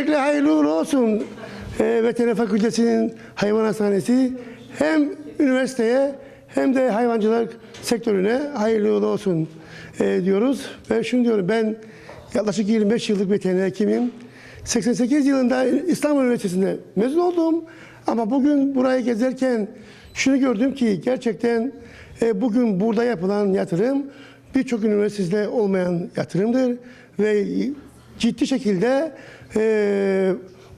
Öncelikle hayırlı uğurlu olsun e, Veteriner Fakültesi'nin hayvan hastanesi. Hem üniversiteye hem de hayvancılık sektörüne hayırlı uğurlu olsun e, diyoruz. Ve şunu diyorum ben yaklaşık 25 yıllık veteriner hekimim. 88 yılında İstanbul Üniversitesi'nde mezun oldum. Ama bugün burayı gezerken şunu gördüm ki gerçekten e, bugün burada yapılan yatırım birçok üniversitede olmayan yatırımdır ve ciddi şekilde e,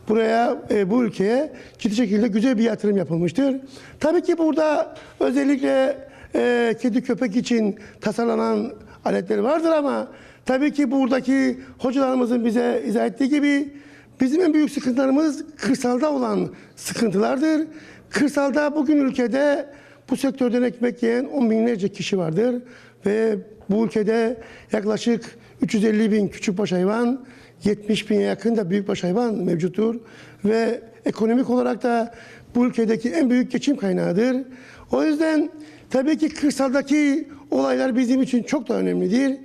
buraya e, bu ülkeye ciddi şekilde güzel bir yatırım yapılmıştır. Tabii ki burada özellikle e, kedi köpek için tasarlanan aletler vardır ama tabii ki buradaki hocalarımızın bize izah ettiği gibi bizim en büyük sıkıntılarımız kırsalda olan sıkıntılardır. Kırsalda bugün ülkede bu sektörden ekmek yiyen on binlerce kişi vardır ve bu ülkede yaklaşık 350 bin küçükbaş hayvan, 70 bine yakın da büyükbaş hayvan mevcuttur ve ekonomik olarak da bu ülkedeki en büyük geçim kaynağıdır. O yüzden tabii ki kırsaldaki olaylar bizim için çok da önemlidir.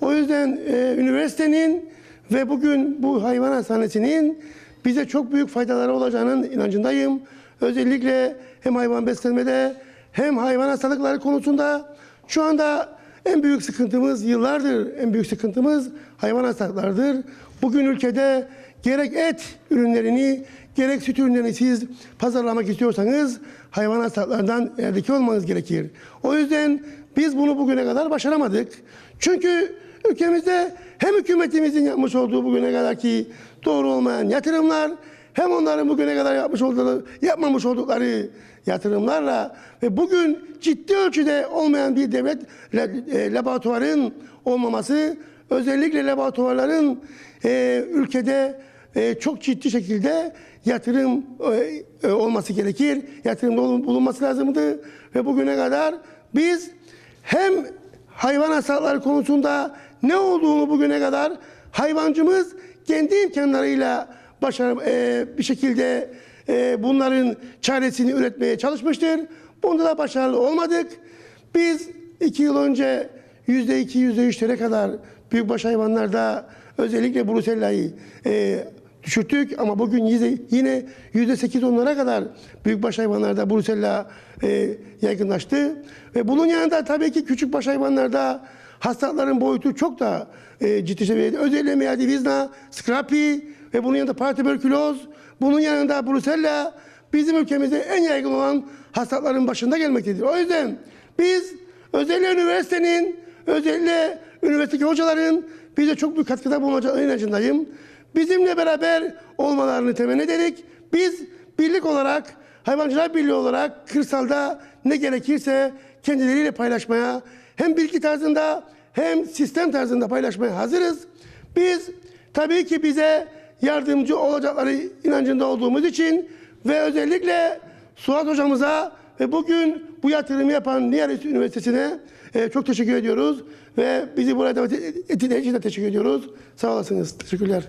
O yüzden e, üniversitenin ve bugün bu hayvan hastanesinin bize çok büyük faydaları olacağının inancındayım. Özellikle hem hayvan beslenmede hem hayvan hastalıkları konusunda şu anda en büyük sıkıntımız yıllardır en büyük sıkıntımız hayvan hastalıklarıdır. Bugün ülkede gerek et ürünlerini gerek süt ürünlerini siz pazarlamak istiyorsanız hayvan hastalıklarından erdeki olmanız gerekir. O yüzden biz bunu bugüne kadar başaramadık. Çünkü ülkemizde hem hükümetimizin yapmış olduğu bugüne kadarki doğru olmayan yatırımlar hem onların bugüne kadar yapmış oldukları, yapmamış oldukları yatırımlarla ve bugün ciddi ölçüde olmayan bir devlet e, laboratuvarın olmaması özellikle laboratuvarların e, ülkede e, çok ciddi şekilde yatırım e, e, olması gerekir. Yatırımda bulunması lazımdı ve bugüne kadar biz hem hayvan hastalıkları konusunda ne olduğunu bugüne kadar hayvancımız kendi imkanlarıyla başarı e, bir şekilde e, bunların çaresini üretmeye çalışmıştır. Bunda da başarılı olmadık. Biz iki yıl önce yüzde iki, yüzde üçlere kadar büyükbaş hayvanlarda özellikle Brusella'yı e, düşürttük ama bugün yine- yüzde sekiz onlara kadar büyükbaş hayvanlarda Brusella e, yaygınlaştı. Ve bunun yanında tabii ki küçükbaş hayvanlarda hastalıkların boyutu çok da e, ciddi seviyede. Özellikle Meadi Vizna, Scrappy ve bunun yanında paratüberküloz, bunun yanında Brusella bizim ülkemizde en yaygın olan hastalıkların başında gelmektedir. O yüzden biz özellikle üniversitenin, özellikle üniversitedeki hocaların bize çok büyük katkıda bulunacağına inancındayım. Bizimle beraber olmalarını temenni ederek biz birlik olarak, hayvancılar birliği olarak kırsalda ne gerekirse kendileriyle paylaşmaya hem bilgi tarzında hem sistem tarzında paylaşmaya hazırız. Biz tabii ki bize yardımcı olacakları inancında olduğumuz için ve özellikle Suat hocamıza ve bugün bu yatırımı yapan Niyaret Üniversitesi'ne e, çok teşekkür ediyoruz ve bizi buraya davet ettiğiniz için de teşekkür ediyoruz. Sağ olasınız. Teşekkürler.